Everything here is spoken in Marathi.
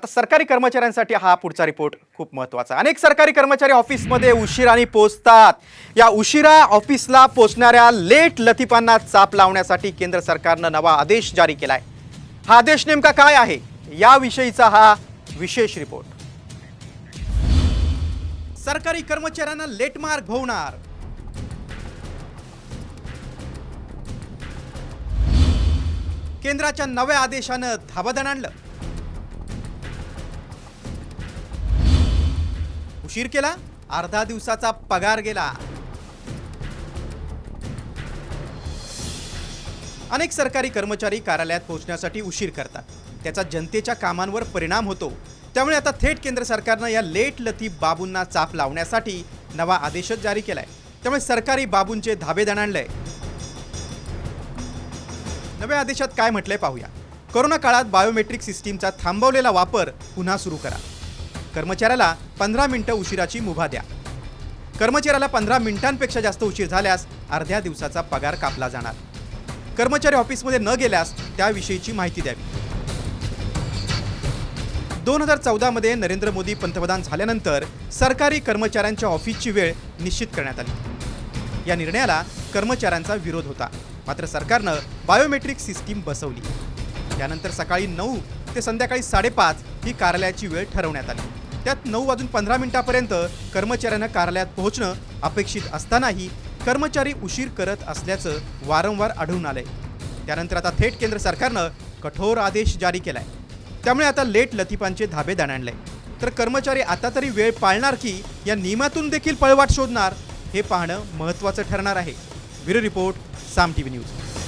आता सरकारी कर्मचाऱ्यांसाठी हा पुढचा रिपोर्ट खूप महत्त्वाचा आहे. अनेक सरकारी कर्मचारी ऑफिसमध्ये उशिराने पोचतात या उशिरा ऑफिसला पोचणाऱ्या लेट लतिफांना चाप लावण्यासाठी केंद्र सरकारनं नवा आदेश जारी केलाय. हा आदेश नेमका काय आहे? याविषयीचा हा विशेष रिपोर्ट सरकारी कर्मचाऱ्यांना लेट मार्क भोवणार. केंद्राच्या नव्या आदेशानं धाबादण आणलं. उशीर केला अर्धा दिवसाचा पगार गेला. अनेक सरकारी कर्मचारी कार्यालयात पोहोचण्यासाठी उशीर करतात. त्याचा जनतेच्या कामांवर परिणाम होतो. त्यामुळे आता थेट केंद्र सरकारनं या लेट लतीफ बाबूंना चाप लावण्यासाठी नवा आदेशच जारी केलाय. त्यामुळे सरकारी बाबूंचे धाबे आणलंय. नव्या आदेशात काय म्हटलंय पाहूया. कोरोना काळात बायोमेट्रिक सिस्टीमचा थांबवलेला वापर पुन्हा सुरू करा. कर्मचाऱ्याला पंधरा मिनिटं उशिराची मुभा द्या. कर्मचाऱ्याला पंधरा मिनिटांपेक्षा जास्त उशीर झाल्यास अर्ध्या दिवसाचा पगार कापला जाणार. कर्मचारी ऑफिसमध्ये न गेल्यास त्याविषयीची माहिती द्यावी. दोन हजार चौदामध्ये नरेंद्र मोदी पंतप्रधान झाल्यानंतर सरकारी कर्मचाऱ्यांच्या ऑफिसची वेळ निश्चित करण्यात आली. या निर्णयाला कर्मचाऱ्यांचा विरोध होता. मात्र सरकारनं बायोमेट्रिक सिस्टीम बसवली. त्यानंतर सकाळी नऊ ते संध्याकाळी साडेपाच ही कार्यालयाची वेळ ठरवण्यात आली. त्यात नऊ वाजून पंधरा मिनिटापर्यंत कर्मचाऱ्यांना कार्यालयात पोहोचणं अपेक्षित असतानाही कर्मचारी उशीर करत असल्याचं वारंवार आढळून आलंय. त्यानंतर आता थेट केंद्र सरकारनं कठोर आदेश जारी केलाय. त्यामुळे आता लेट लतिफांचे धाबे दणाणले तर कर्मचारी आता तरी वेळ पाळणार की या नियमातून देखील पळवाट शोधणार हे पाहणं महत्त्वाचं ठरणार आहे. Bureau report Saam T V news.